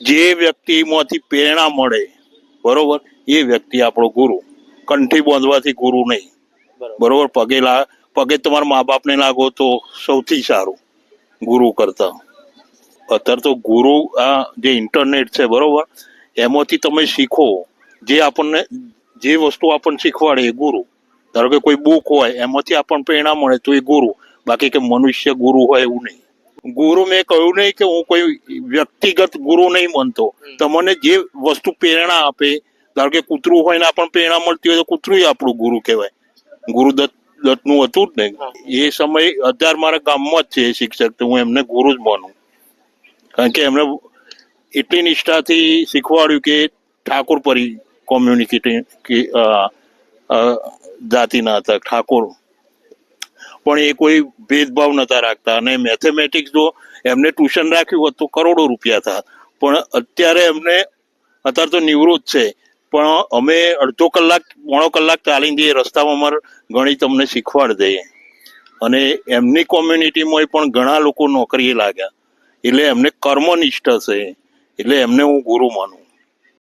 જે વ્યક્તિમાંથી પ્રેરણા મળે બરોબર? એ વ્યક્તિ આપણો ગુરુ. કંઠી બાંધવાથી ગુરુ નહીં. બરોબર. પગે લા પગે તમારા મા બાપને લાગો તો સૌથી સારું ગુરુ કરતા. અત્યારે તો ગુરુ આ જે ઇન્ટરનેટ છે બરોબર? એમાંથી તમે શીખો. જે આપણને જે વસ્તુ આપણને શીખવાડે એ ગુરુ. ધારો કે કોઈ બુક હોય એમાંથી આપણને પ્રેરણા મળે તો એ ગુરુ. બાકી કે મનુષ્ય ગુરુ હોય એવું નહીં. ગુરુ મેં કહ્યું નહીં કે હું કોઈ વ્યક્તિગત ગુરુ નહીં માનતો તમને જે વસ્તુ પ્રેરણા આપે ધારો કે કૂતરું હોય ને આપણને પ્રેરણા મળતી હોય તો કૂતરું આપણું ગુરુ કહેવાય. ગુરુદત્ત દત્તનું હતું જ ને. એ સમય અત્યારે મારા ગામમાં જ છે એ શિક્ષક તો હું એમને ગુરુ જ માનું કારણ કે એમને એટલી નિષ્ઠાથી શીખવાડ્યું કે ઠાકોર પરી કોમ્યુનિકેટી જાતિના હતા ઠાકોર. પણ એ કોઈ ભેદભાવ નહોતા રાખતા. અને મેથેમેટિક્સ જો એમને ટ્યુશન રાખ્યું હોત તો કરોડો રૂપિયા હતા પણ અત્યારે એમને, અત્યારે તો નિવૃત્ત છે. પણ અમે અડધો કલાક, પોણો કલાક ચાલીને જઈએ રસ્તામાં અમારે ગણિત અમને શીખવાડી દઈએ. અને એમની કોમ્યુનિટીમાં પણ ઘણા લોકો નોકરીએ લાગ્યા. એટલે એમને કર્મનિષ્ઠ છે. એટલે એમને હું ગુરુ માનું.